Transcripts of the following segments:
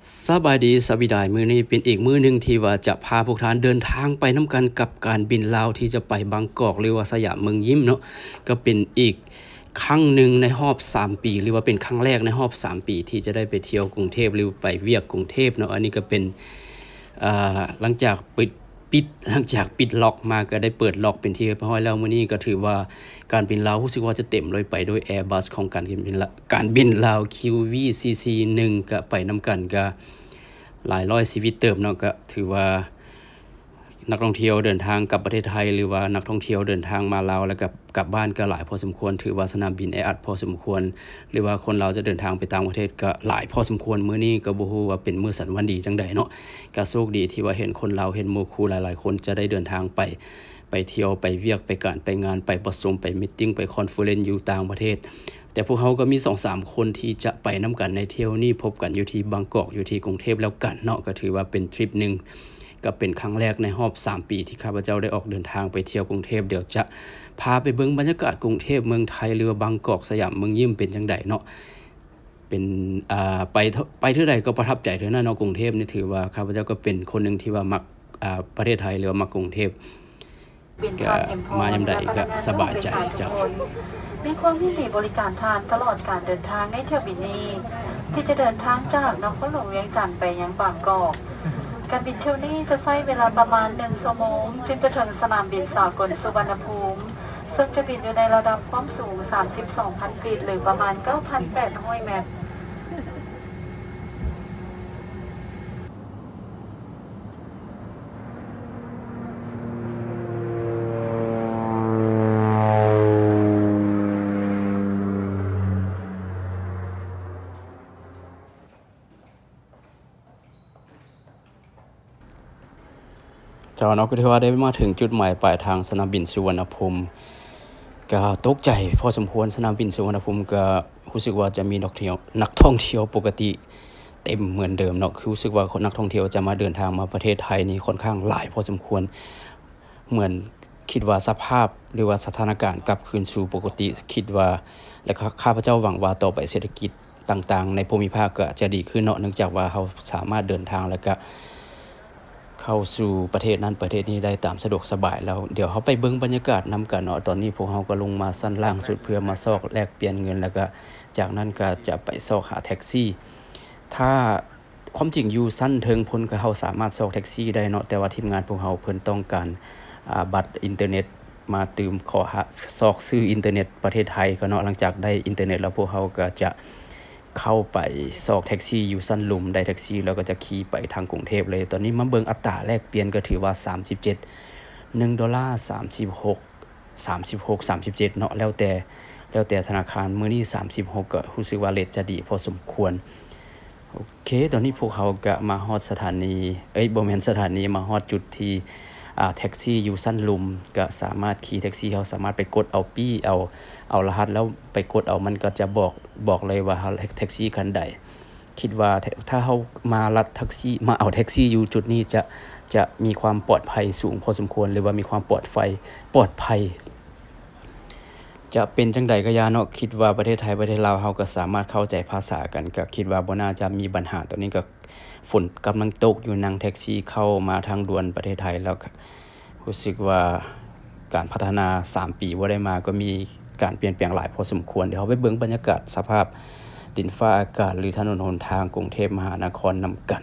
สบายดีสบายดายมือนี้เป็นอีกมือหนึ่งที่ว่าจะพาพวกท่านเดินทางไปน้ำกันกับการบินลาวที่จะไปบางกอกหรือว่าสยามเมืองยิ้มเนาะก็เป็นอีกครั้งหนึ่งในรอบ 3 ปี หรือว่าเป็นครั้งแรกในรอบ 3 ปี ที่จะได้ไปเที่ยวกรุงเทพหรือไปเวียกกรุงเทพเนาะอันนี้ก็เป็นอ่าหลังจากปิด ปิดหลังจากปิดล็อกมาก็ได้เปิดล็อกเป็นที่เรียบร้อยแล้วมื้อนี้ก็ถือว่าการบินลาวรู้สึกว่าจะเต็มเลยไปด้วย Airbus ของการบินการบินลาว QVCC 1 ก็ไปนำกันก็หลายร้อยชีวิตเติมเนาะก็ถือว่า นักท่องเที่ยวเดินทางกลับประเทศไทย หรือว่านักท่องเที่ยวเดินทางมาลาวแล้วกับกลับบ้านก็หลายพอสมควร ถือว่าสนามบินแออัดพอสมควร หรือว่าคนเราจะเดินทางไปต่างประเทศก็หลายพอสมควรมื้อนี้ก็บ่ฮู้ว่าเป็นมื้อสันวันดีจังใดเนาะก็โชคดีที่ว่าเห็นคนเราเห็นหมู่คู่หลาย ๆ คนจะได้เดินทางไปไปเที่ยวไปเวียกไปการไปงานไปประชุมไปมิทติ้งไปคอนเฟอเรนซ์อยู่ต่างประเทศ แต่พวกเขาก็มี2อสามคนที่จะไปน้กันในเที่ยวนี้พบกันอยู่ที่บางกอกอยู่ที่กรุงเทพแล้วกันเนาะก็ถือว่าเป็นทริปหนึ่ง ก็เป็นครั้งแรกในรอบ 3 ปีที่ข้าพเจ้าได้ออกเดินทางไปเที่ยวกรุงเทพเดี๋ยวจะพาไปเบิ่งบรรยากาศกรุงเทพเมืองไทยหรือบางกอกสยามเมืองยิ้มเป็นจังไดเนาะเป็นอ่าไปเท่าไปเท่าใดก็ประทับใจเท่านั้นเนาะกรุงเทพนี่ถือว่าข้าพเจ้าก็เป็นคนหนึ่งที่ว่ามักอ่าประเทศไทยหรือว่ามักกรุงเทพก็มายามใดก็สบายใจเจ้ามีความยินดีบริการทานตลอดการเดินทางในเที่ยวบินนี้ ที่จะเดินทางจากนครหลวงเวียงจันทร์ไปยังบางกอก การบินเที่ยวนี้จะใช้เวลาประมาณหนึ่งชั่วโมงจึงจะถึงสนามบินสากลสุวรรณภูมิ ซึ่งจะบินอยู่ในระดับความสูง 32,000 ฟีต หรือประมาณ 9,800 เมตร เจ้าเนาะก็ถือว่าได้มาถึงจุดหมายปลายทางสนามบินสุวรรณภูมิก็ตกใจพอสมควรสนามบินสุวรรณภูมิก็รู้สึกว่าจะมีนักเที่ยวนักท่องเที่ยวปกติเต็มเหมือนเดิมเนาะคือรู้สึกว่าคนนักท่องเที่ยวจะมาเดินทางมาประเทศไทยนี่ค่อนข้างหลาย พอสมควรเหมือนคิดว่าสภาพหรือว่าสถานการณ์กลับคืนสู่ปกติคิดว่าและข้าพเจ้าหวังว่าต่อไปเศรษฐกิจต่างๆ ในภูมิภาคก็จะดีขึ้นเนาะเนื่องจากว่าเขาสามารถเดินทางแล้วก็ เข้าสู่ประเทศนั้นประเทศนี้ได้ตามสะดวกสบายแล้วเดี๋ยวเขาไปเบิ่งบรรยากาศนำกันเนาะตอนนี้พวกเขาก็ลงมาสั้นล่างสุดเพื่อมาซอกแลกเปลี่ยนเงินแล้วก็จากนั้นก็จะไปซอกหาแท็กซี่ ถ้าความจริงอยู่สั้นเทิงพ้นก็เขาสามารถซอกแท็กซี่ได้เนาะแต่ว่าทีมงานพวกเขาเพิ่นต้องการบัตรอินเทอร์เน็ตมาตืมขอหาซอกซื้ออินเทอร์เน็ตประเทศไทยก็เนาะหลังจากได้อินเทอร์เน็ตแล้วพวกเขาก็จะ เข้าไปซอกแท็กซี่อยู่สั้นหลุมได้แท็กซี่ แล้วก็จะขี่ไปทางกรุงเทพเลย ตอนนี้มาเบิงอัตราแลกเปลี่ยนก็ถือว่า 37 1ดอลลาร์36 36 37 เนาะแล้วแต่แล้วแต่ธนาคารมื้อนี้ 36 ก็รู้สึกว่าเรทจะดีพอสมควร โอเค ตอนนี้พวกเขาก็มาฮอดสถานี เอ้ยบ่แม่นสถานีมาฮอดจุดที่ แท็กซี่อยู่สั้นลุม ก็สามารถขี่แท็กซี่เขาสามารถไปกดเอาปี้เอาเอารหัสแล้วไปกดเอามันก็จะบอกบอกเลยว่าแท็กซี่คันใด คิดว่าถ้าเขามารัดแท็กซี่มาเอาแท็กซี่อยู่จุดนี้จะจะมีความปลอดภัยสูงพอสมควรหรือว่ามีความปลอดภัยปลอดภัย จะเป็นจังใดก็ยาเนาะคิดว่าประเทศไทยประเทศลาวเฮาก็สามารถเข้าใจภาษากันก็คิดว่าบ่น่าจะมีปัญหาตัวนี้ก็ ฝนกำลังตกอยู่นั่งแท็กซี่เข้ามาทางด่วนประเทศไทยแล้วรู้สึกว่าการพัฒนา 3 ปีว่าได้มาก็มีการเปลี่ยนแปลงหลายพอสมควร เดี๋ยวเราไปเบิ่งบรรยากาศสภาพดินฟ้าอากาศหรือถนนหนทางกรุงเทพมหานครนำกัน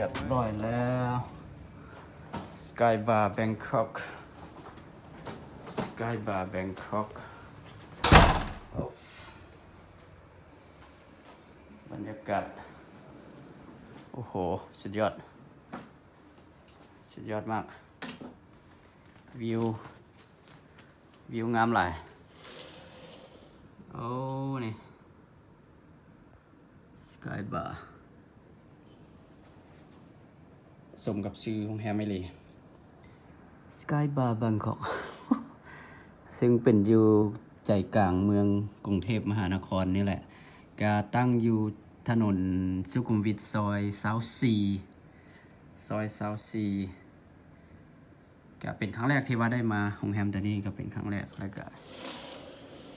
รียบร้อยแล้ว Sky Bar Bangkok Sky Bar Bangkok บรรยากาศ โอ้โห สุดยอด สุดยอดมาก วิว วิวงามหลาย โอ้ นี่ สกายบาร์ สมกับชื่อโรงแรมไม่เลยสกายบาร์บางกอกซึ่งเป็นอยู่ใจกลางเมืองกรุงเทพมหานครนี่แหละก็ตั้งอยู่ถนนสุขุมวิทซอยเซาซีซอยเซาซีก็เป็นครั้งแรกที่ว่าได้มาโรงแรมตัวนี้ก็เป็นครั้งแรกแล้วก็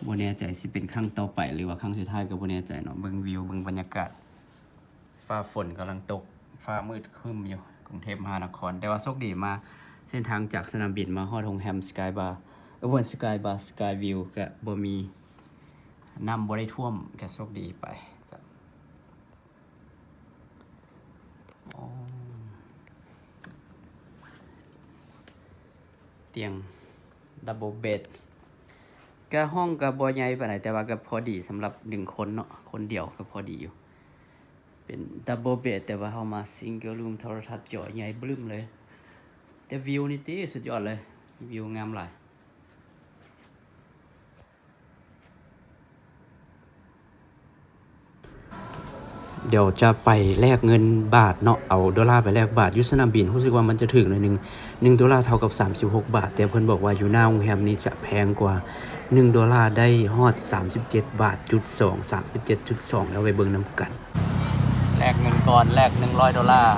บ่แน่ใจสิเป็นครั้งต่อไป หรือว่าครั้งสุดท้ายก็บ่แน่ใจเนาะเบิ่งวิวเบิ่งบรรยากาศ ฟ้าฝนกำลังตก ฟ้ามืดครึ้มอยู่ รุงเทพมหานคร แต่ว่าโชคดีมาเส้นทางจากสนามบินมาฮอดโรงแรมสกายบาร์เออบ่สกายบาร์สกายวิวก็บ่มีน้ำบ่ได้ท่วมก็โชคดีไปเตียงดับเบิลเบดก็ห้องก็บ,บ่ใหญ่ปานใดแต่ว่าก็พอดีสำหรับหนึ่งคนเนาะคนเดียวก็พอดีอยู่ เป็นดับเบิลเบดแต่ว่าเฮามาซิงเกิลรูมโทรทัศน์จอใหญ่บึ้มเลย แต่วิวนี่ติสุดยอดเลย วิวงามหลายเดี๋ยวจะไปแลกเงินบาทเนาะเอาดอลลาร์ไปแลกบาทยุสนามบินรู้สึกว่ามันจะถึงหน่อยหนึ่งดอลลาร์เท่ากับ 36 บาท แต่เพิ่อนบอกว่าอยู่หน้าโรงแรมนี้จะแพงกว่า 1ดอลลาร์ได้ฮอด 37 บาทจุด2 37.2 แล้วไปเบิ่งนํกัน แลกเงินก่อนแลก100ดอลลาร์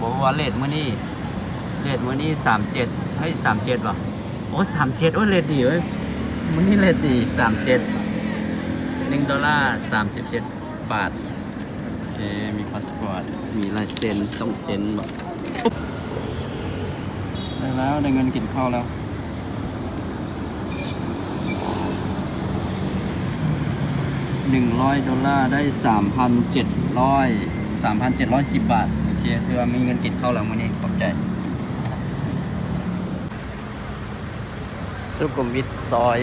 บอกว่าเลทมื้อนี้เลทมื้อนี้37เฮ้ย37บ่ะโอ้37โอ้เลทดีเว้ยมื้อนี้เลทดี37 1ดอลลาร์37บาทโอเคมีพาสปอร์ตมีลายเซ็นต้องเซ็นแบบได้แล้วได้เงินกินข้าวแล้ว หนึ่งร้อยดอลลาร์ได้สามพันเจ็ดร้อยสามพันเจ็ดร้อยสิบบาท โอเคคือว่ามีเงินกินข้าแล้วมื้อนี้ขอบใจสุขุมวิทซอย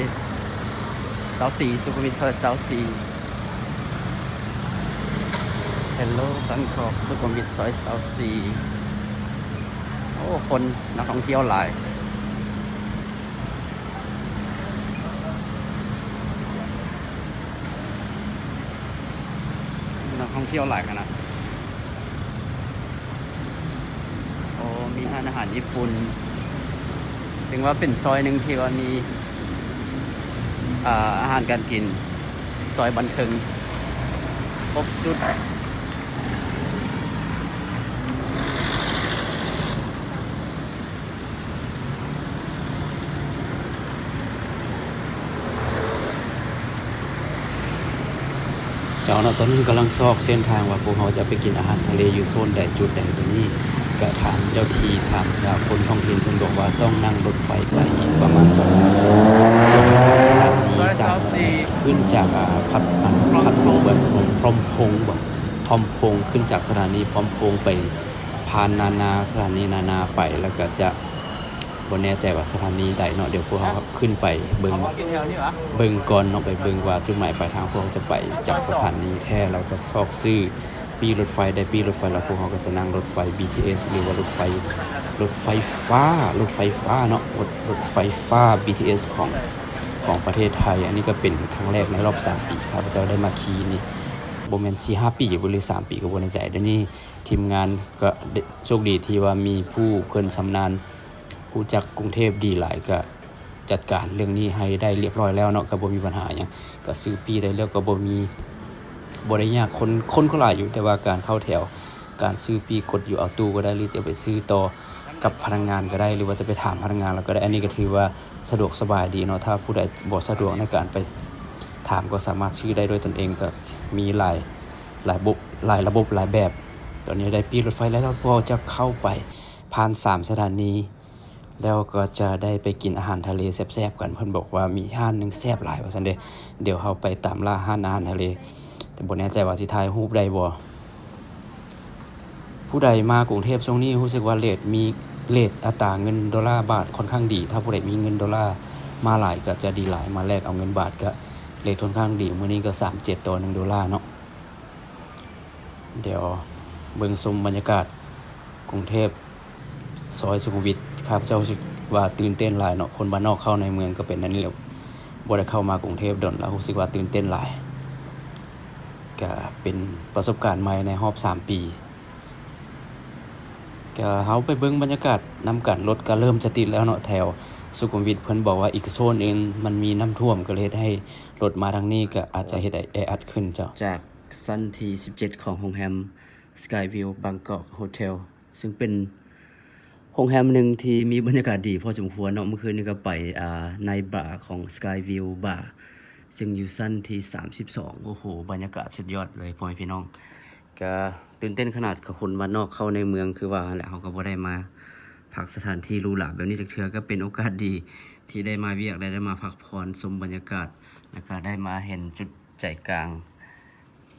เสาสี่สุขุมวิทซอยเสาสี่เฮลโลบังกอกสุขุมวิทซอยเสาสีโอ้ คนนักท่องเที่ยวหลาย ท่องเที่ยวหลายขนาดโอ้มีร้านอาหารญี่ปุ่นถึงว่าเป็นซอยหนึ่งที่ว่ามีอ่าอาหารการกิน ซอยบันเทิงครบชุด เจ้าเนาะตอนนี้กำลังซอกเส้นทางว่าพวกเขาจะไปกินอาหารทะเลอยู่โซนใดจุดใดตัวนี้ก็ถามเจ้าทีถามจากคนท้องถิ่นเพิ่นบอกว่าต้องนั่งรถไฟไปอีกประมาณสองสามสองสามสถานีจากขึ้นจากพัดพัดพัดลงแบบพร้อมพงษ์บ่พร้อมพงษ์ขึ้นจากสถานีพร้อมพงษ์ไปพานนานาสถานีนานาไปแล้วก็จะ บ่แน่ใจว่าสถานีใดเนาะเดี๋ยวพวกเขาขึ้นไปเบิงเบิงก่อนเนาะไปเบิงว่าจุดหมายปลายทางพวกเราจะไปจากสถานีแท้เราจะซอกซื้อปีรถไฟได้ปีรถไฟแล้วพวกเราก็จะนั่งรถไฟ BTS หรือว่ารถไฟรถไฟฟ้ารถไฟฟ้าเนาะรถรถไฟฟ้า BTS ของของประเทศไทย อันนี้ก็เป็นครั้งแรกในรอบ 3 ปีครับเราได้มาขี่นี่บ่แม่น4 5ปีหรือ3ปีก็บ่แน่ใจเดี๋ยวนี้ทีมงานก็โชคดีที่ว่ามีผู้เพิ่นชำนาญ ผู้จักกรุงเทพดีหลายก็จัดการเรื่องนี้ให้ได้เรียบร้อยแล้วเนาะก็บ่มีปัญหาหยังก็ซื้อปีได้แล้วก็บ่มีบ่ได้ยากคนคนก็หลายอยู่แต่ว่าการเข้าแถว การซื้อปีกดอยู่เอาตู้ก็ได้หรือจะไปซื้อต่อกับพนักงานก็ได้หรือว่าจะไปถามพนักงานแล้วก็ได้อันนี้ก็ถือว่าสะดวกสบายดีเนาะถ้าผู้ใดบ่สะดวกในการไปถามก็สามารถซื้อได้ด้วยตนเองก็มีหลายหลายบบหลายระบบหลายแบบ ตอนนี้ได้ปีรถไฟแล้วเราก็จะเข้าไปผ่านสามสถานี แล้วก็จะได้ไปกินอาหารทะเลแซ่บๆกันเพิ่อนบอกว่ามีห้านหนึ่งแซ่บหลายว่าซั่นเดเดี๋ยวเฮาไปตามล่าห้านอาหารทะเล แต่บ่แน่ใจว่าสิถ่ายรูปได้บ่ผู้ใดมากรุงเทพช่วงนี้รู้สึกว่าเรทมีเรทอัตราเงินดอลลาร์บาทค่อนข้างดี ถ้าผู้ใดมีเงินดอลลาร์มาหลายก็จะดีหลายมาแลกเอาเงินบาทก็เรทค่อนข้างดีมื้อนี้ก็37ต่อ1ดอลลาร์เนาะเดี๋ยวเบิ่งชมบรรยากาศกรุงเทพซอยสุขุมวิท ครับเจ้าสึกว่าตื่นเต้นหลายเนาะคนบ้านนอกเข้าในเมืองก็เป็นนั่นแหละบ่ได้เข้ามากรุงเทพดนแล้วรู้สึกว่าตื่นเต้นหลายก็เป็นประสบการณ์ใหม่ในรอบสามปีก็เฮาไปเบิ่งบรรยากาศนำกันรถก็เริ่มจะติดแล้วเนาะแถวสุขุมวิทเพิ่นบอกว่าอีกโซนเองมันมีน้ำท่วมก็เลยให้รถมาทางนี้ก็อาจจะเฮ็ดให้แออัดขึ้นเจ้าจากสั้นที่ 17 ของโรงแรม Skyview Bangkok Hotel ซึ่งเป็น โรงแรมหนึ่งที่มีบรรยากาศดีพอสมควรเนาะเมื่อคืนนี้ก็ไปอ่าในบาร์ของ Skyview Bar ซึ่งอยู่สั้นที่ 32 โอ้โห บรรยากาศสุดยอดเลยพ่อแม่พี่น้อง ก็ตื่นเต้นขนาดกับคนบ้านนอกเข้าในเมืองคือว่าแหละเขาก็บ่ได้มาพักสถานที่รูหราแบบนี้จากเทือก็เป็นโอกาสดีที่ได้มาเวียกได้ได้มาพักผ่อนชมบรรยากาศ แล้วก็ได้มาเห็นจุดใจกลาง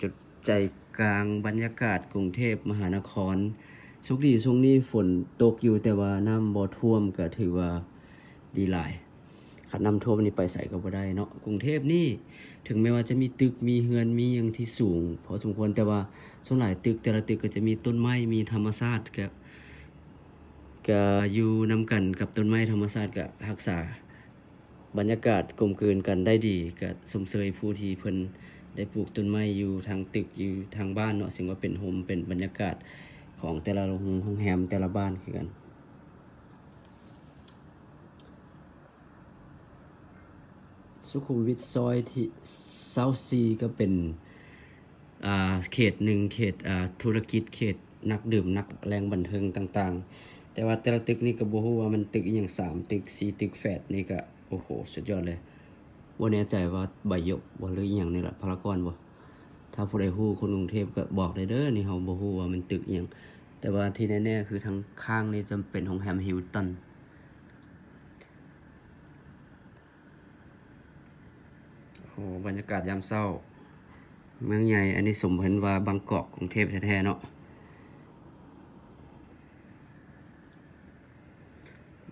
จุดใจกลางบรรยากาศกรุงเทพมหานคร โชคดีช่วงนี้ฝนตกอยู่แต่ว่าน้ำบ่ท่วมก็ถือว่าดีหลายขันน้ำท่วมนี่ไปใส่ก็บ่ได้เนาะกรุงเทพนี่ถึงแม้ว่าจะมีตึกมีเฮือนมีหยังที่สูง พอสมควรแต่ว่าส่วนหลายตึกแต่ละตึกก็จะมีต้นไม้มีธรรมชาติก็ก็อยู่นํกันกับต้นไม้ธรรมชาติก็รักษา บรรยากาศกลมกลืนกันได้ดีก็สมเสยผู้ที่เพิ่นได้ปลูกต้นไม้อยู่ทางตึกอยู่ทางบ้านเนาะซึ่งว่าเป็นโฮมเป็นบรรยากาศ ของแต่ละโรงแรมแต่ละบ้านคือกันสุขุมวิทซอยที่เซาซีก็เป็นเขตหนึ่งเขตธุรกิจเขตนักดื่มนักแรงบันเทิงต่างๆ แต่ว่าแต่ละตึกนี่ก็บ่ฮู้ว่ามันตึกอย่างสามตึกสี่ตึกแฝดนี่ก็ โอ้โห สุดยอดเลยบ่แน่ใจว่าใบหยกบ่หรืออย่างนี่แหละพารากอนบ่ ถ้าผู้ใดฮู้คนกรุงเทพก็บอกได้เด้อนี่เฮาบ่ฮู้ว่ามันตึกอหยังแต่ว่าที่แน่ๆคือทางข้างนี่จำเป็นโรงแรมฮิลตันโอ้บรรยากาศยามเศร้า เมืองใหญ่อันนี้สมเห็นว่าบางกอกกรุงเทพแท้ๆเนาะ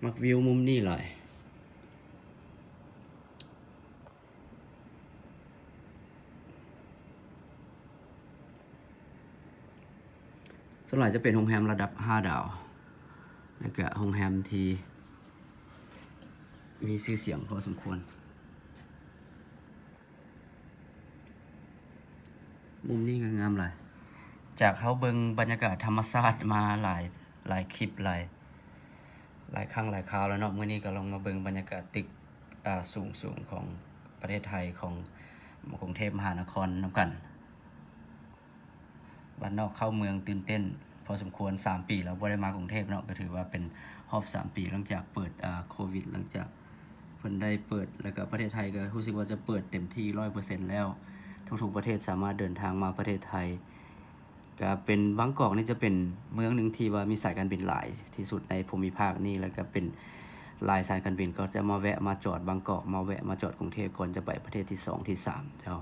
มักวิวมุมนี้หลาย วนใหญ่จะเป็นโรงแรมระดับ 5 ดาว แล้วก็โรงแรมที่มีชื่อเสียงพอสมควร มุมนี้งามๆเลยจากเขาเบิงบรรยากาศธรรมชาติมาหลายหลายคลิปหลายหลายครั้งหลายคราวแล้วเนาะเมื่อนี้ก็ลองมาเบิงบรรยากาศตึกสูงสูงของประเทศไทยของกรุงเทพมหานครน้ำกันบ้านนอกเข้าเมืองตื่นเต้น อสมควร 3 ปีแล้วบ่ได้มากรุงเทพเนาะก็ถือว่าเป็นรอบ 3 ปีหลังจากเปิดอ่าโควิด หลังจากเพิ่นได้เปิดแล้วก็ประเทศไทยก็รู้สึกว่าจะเปิดเต็มที่100%แล้ว ทุกๆประเทศสามารถเดินทางมาประเทศไทยก็เป็นบางกอกนี่จะเป็นเมืองหนึ่งที่ว่ามีสายการบินหลายที่สุดในภูมิภาคนี้แล้วก็เป็นหลายสายการบินก็จะมาแวะมาจอดบางกอกมาแวะมาจอดกรุงเทพก่อนจะไปประเทศที่สองที่สามเจ้า